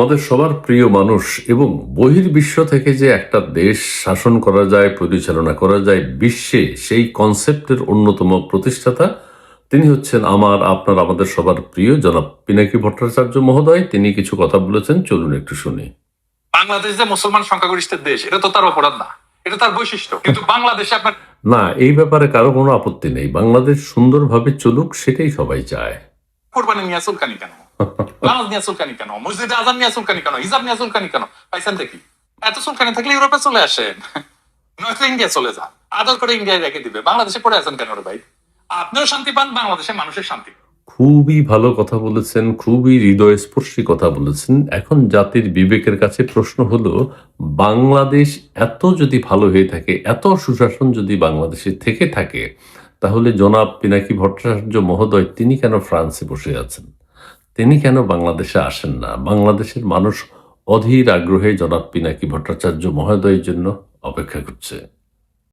আমাদের সবার প্রিয় মানুষ এবং বহির্বিশ্ব থেকে যে একটা দেশ শাসন করা যায় পরিচালনা করা যায় বিশ্বে সেই কনসেপ্টের অন্যতম প্রতিষ্ঠাতা তিনি হচ্ছেন আমার আপনার আমাদের সবার প্রিয় জনাব পিনাকি ভট্টাচার্য মহোদয়। তিনি কিছু কথা বলেছেন চলুন একটু শুনি। বাংলাদেশ যে মুসলমান সংখ্যাগরিষ্ঠের দেশ এটা তো তার অপরাধ না। এটা তার বৈশিষ্ট্য। কিন্তু বাংলাদেশে আপনার না এই ব্যাপারে কারও কোনো আপত্তি নেই। বাংলাদেশ সুন্দরভাবে চলুক সেটাই সবাই চায়। কোরবানি নিয়ে চুলকানি কেন? নিয়ে কেন মসজিদে আজান নিয়ে কেন নিয়ে কেন পাইছেন দেখি এত থাকলে ইউরোপে চলে আসেন ইন্ডিয়া চলে যান আদর করে ইন্ডিয়ায় রেখে দিবে বাংলাদেশে পড়ে আছেন কেন ভাই আপনিও শান্তি পান বাংলাদেশের মানুষের শান্তি খুবই ভালো কথা বলেছেন, খুবই হৃদয়স্পর্শী কথা বলেছেন। এখন জাতির বিবেকের কাছে প্রশ্ন হলো, বাংলাদেশ এত যদি ভালো হয়ে থাকে, এত সুশাসন যদি বাংলাদেশে থেকে থাকে, তাহলে জনাব পিনাকি ভট্টাচার্য মহোদয় তিনি কেন ফ্রান্সে বসে আছেন? তিনি কেন বাংলাদেশে আসেন না? বাংলাদেশের মানুষ অধীর আগ্রহে জনাব পিনাকি ভট্টাচার্য মহোদয়ের জন্য অপেক্ষা করছে।